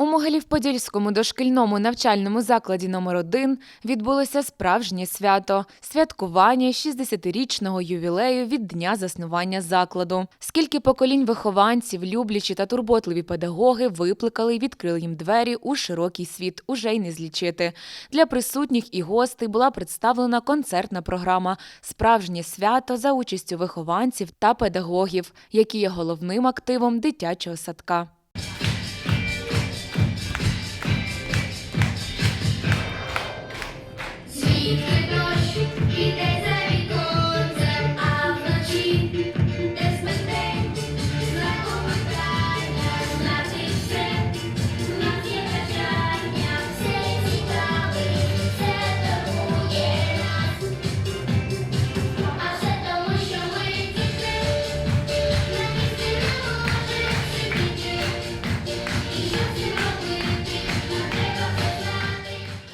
У Могилів-Подільському дошкільному навчальному закладі номер 1 відбулося справжнє свято святкування 60-річного ювілею від дня заснування закладу. Скільки поколінь вихованців, люблячі та турботливі педагоги випликали і відкрили їм двері у широкий світ, уже й не злічити. Для присутніх і гостей була представлена концертна програма Справжнє свято за участю вихованців та педагогів, які є головним активом дитячого садка.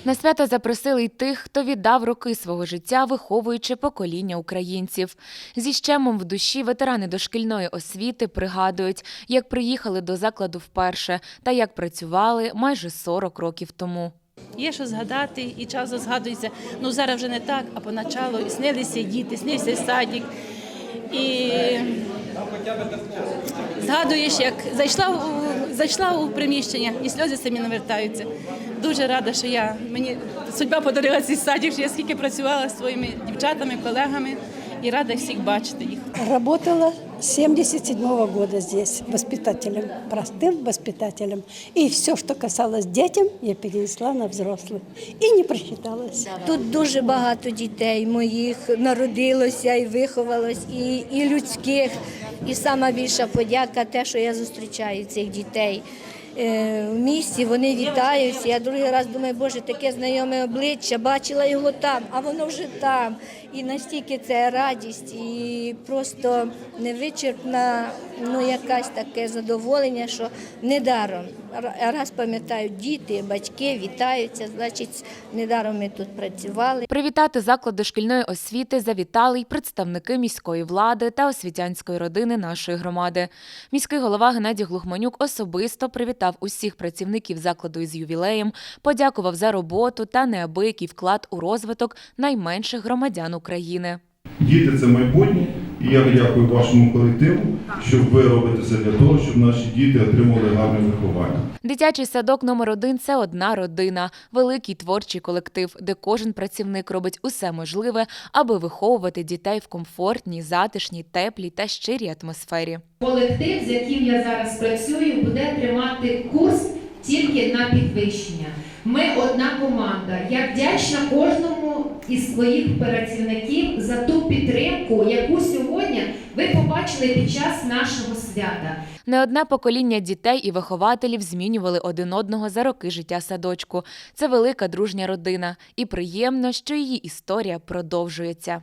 На свято запросили й тих, хто віддав роки свого життя, виховуючи покоління українців. Зі щемом в душі ветерани дошкільної освіти пригадують, як приїхали до закладу вперше та як працювали майже 40 років тому. Є що згадати, і часто згадується. Ну зараз вже не так, а поначалу і снилися діти, снився садик. І згадуєш, як зайшла у, зайшла у приміщення, і сльози самі навертаються. Дуже рада, що я мені судьба подарила цей садик, що я скільки працювала з своїми дівчатами, колегами і рада всіх бачити їх. Работала с 77 года здесь воспитателем, простым воспитателем. И все, что касалось детям, я перенесла на взрослых. И не просчиталась. Тут дуже багато дітей моїх народилося і виховалось, і, і людських. І сама більша подяка те, що я зустрічаю цих дітей. Е, В місті вони вітаються. Я другий раз думаю, боже, таке знайоме обличчя, бачила його там, а воно вже там. І настільки це радість, і просто невичерпна, ну якась таке задоволення, що недаром. Раз пам'ятають діти, батьки вітаються, значить, недаром ми тут працювали. Привітати заклад дошкільної освіти завітали й представники міської влади та освітянської родини нашої громади. Міський голова Геннадій Глухманюк особисто привітав усіх працівників закладу із ювілеєм, подякував за роботу та неабиякий вклад у розвиток найменших громадян України. Діти це майбутнє, і я дякую вашому колективу, що ви робите все для того, щоб наші діти отримали гарне виховання. Дитячий садок номер один це одна родина, великий творчий колектив, де кожен працівник робить усе можливе, аби виховувати дітей в комфортній, затишній, теплій та щирій атмосфері. Колектив, з яким я зараз працюю, буде тримати курс тільки на підвищення. Ми одна команда. Я вдячна кожному із своїх працівників за ту підтримку, яку сьогодні ви побачили під час нашого свята. Не одне покоління дітей і вихователів змінювали один одного за роки життя садочку. Це велика дружня родина, і приємно, що її історія продовжується.